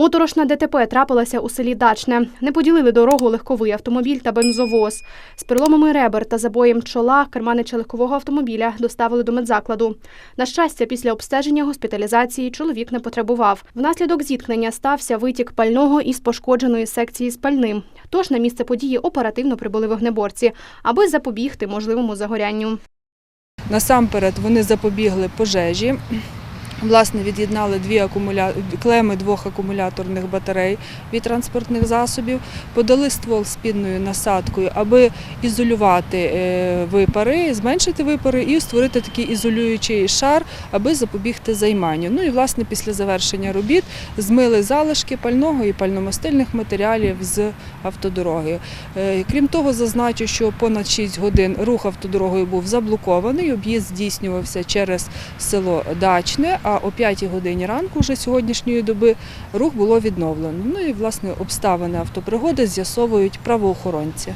Моторошна ДТП трапилася у селі Дачне. Не поділили дорогу легковий автомобіль та бензовоз. З переломами ребер та забоєм чола керманича легкового автомобіля доставили до медзакладу. На щастя, після обстеження госпіталізації чоловік не потребував. Внаслідок зіткнення стався витік пального із пошкодженої секції з пальним. Тож на місце події оперативно прибули вогнеборці, аби запобігти можливому загорянню. Насамперед вони запобігли пожежі. Власне, від'єднали дві акумуля... клеми двох акумуляторних батарей від транспортних засобів, подали ствол з підною насадкою, аби ізолювати е, випари, зменшити випари і створити такий ізолюючий шар, аби запобігти займанню. Ну і власне після завершення робіт змили залишки пального і пальномастильних матеріалів з автодороги. Е, Крім того, зазначу, що понад 6 годин рух автодорогою був заблокований. Об'їзд здійснювався через село Дачне. А о 5 годині ранку вже сьогоднішньої доби рух було відновлено. Ну і власне обставини автопригоди з'ясовують правоохоронці.